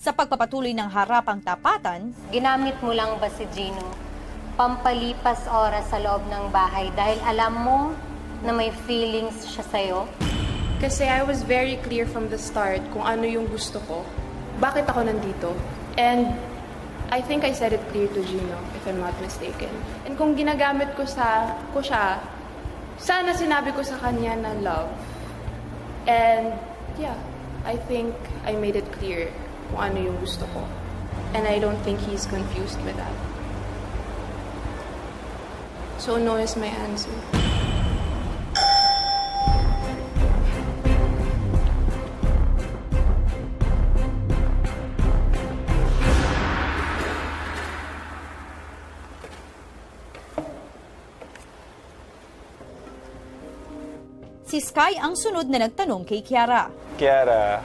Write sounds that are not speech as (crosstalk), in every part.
Sa pagpapatuloy ng harapang tapatan, Ginamit mo lang ba si Gino pampalipas oras sa loob ng bahay dahil alam mo na may feelings siya sa'yo? Kasi I was very clear from the start kung ano yung gusto ko. Bakit ako nandito? And I think I said it clear to Gino, if I'm not mistaken. And kung ginagamit ko sa ko siya, sana sinabi ko sa kanya na love. And yeah, I think I made it clear kung ano yung gusto ko. And I don't think he's confused with that. So no is my answer. si Sky ang sunod na nagtanong kay Kiara. Kiara,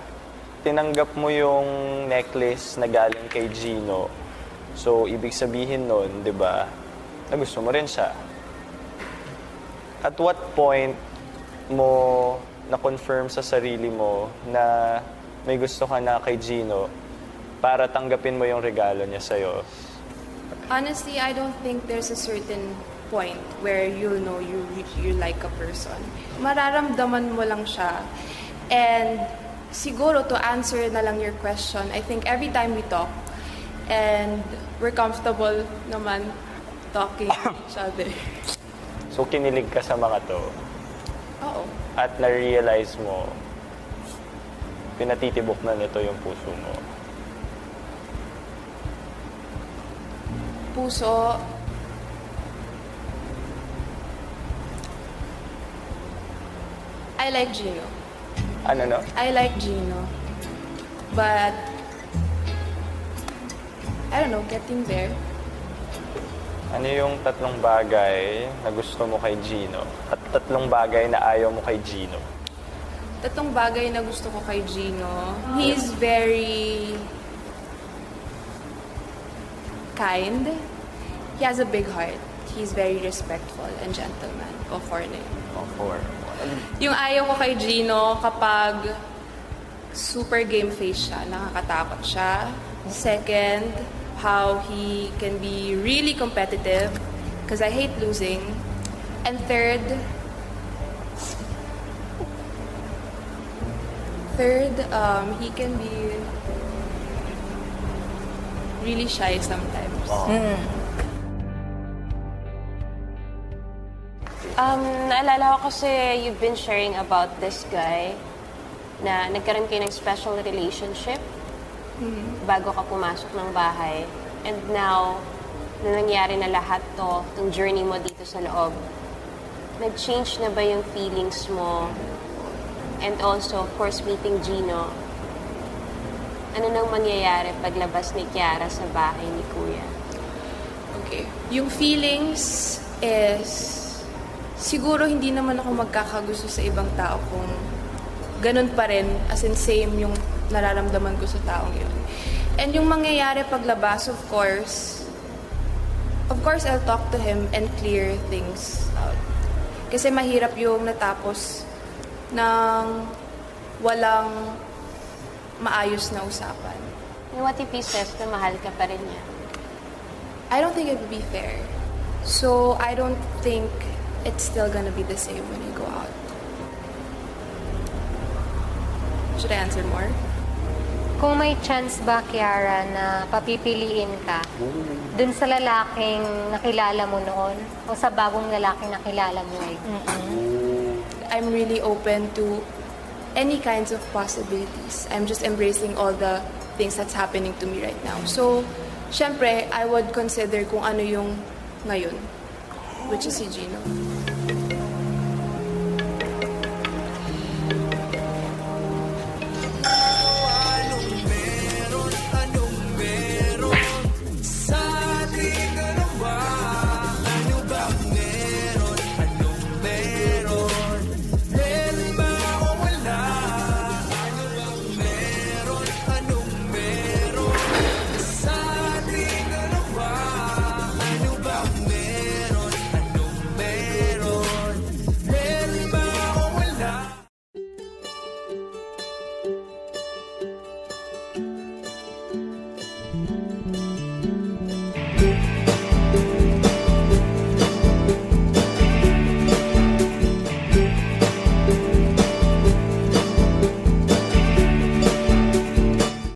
tinanggap mo yung necklace na galing kay Gino. So, ibig sabihin nun, di ba, na gusto mo rin siya. At what point mo na-confirm sa sarili mo na may gusto ka na kay Gino para tanggapin mo yung regalo niya sa'yo? Honestly, I don't think there's a certain point where you'll know you you like a person. Mararamdaman mo lang siya. And siguro to answer na lang your question, I think every time we talk and we're comfortable naman talking to (coughs) each other. So, kinilig ka sa mga to Oo. at na-realize mo pinatitibok na nito yung puso mo. Puso, I like Gino. Ano no? I like Gino. But I don't know, getting there. Ano yung tatlong bagay na gusto mo kay Gino at tatlong bagay na ayaw mo kay Gino? Tatlong bagay na gusto ko kay Gino. He's very kind. He has a big heart. He's very respectful and gentleman. O foreigner. Oh, four. Yung ayaw ko kay Gino kapag super game face siya, nakakatakot siya. Second, how he can be really competitive because I hate losing. And third, third, um, he can be really shy sometimes. Um, naalala ko kasi you've been sharing about this guy na nagkaroon kayo ng special relationship bago ka pumasok ng bahay. And now, na nangyari na lahat to, yung journey mo dito sa loob, nag-change na ba yung feelings mo? And also, of course, meeting Gino. Ano nang mangyayari paglabas ni Kiara sa bahay ni Kuya? Okay. Yung feelings is, siguro hindi naman ako magkakagusto sa ibang tao kung ganun pa rin, as in same yung nararamdaman ko sa taong yun. And yung mangyayari paglabas, of course, of course, I'll talk to him and clear things out. Kasi mahirap yung natapos ng walang maayos na usapan. And what if he says na mahal ka pa rin niya? I don't think it would be fair. So I don't think it's still gonna be the same when you go out. Should I answer more? Kung may chance ba, Kiara, na papipiliin ka dun sa lalaking nakilala mo noon o sa bagong lalaking nakilala mo ngayon? I'm really open to any kinds of possibilities. I'm just embracing all the things that's happening to me right now. So, syempre, I would consider kung ano yung ngayon, which is si Gino.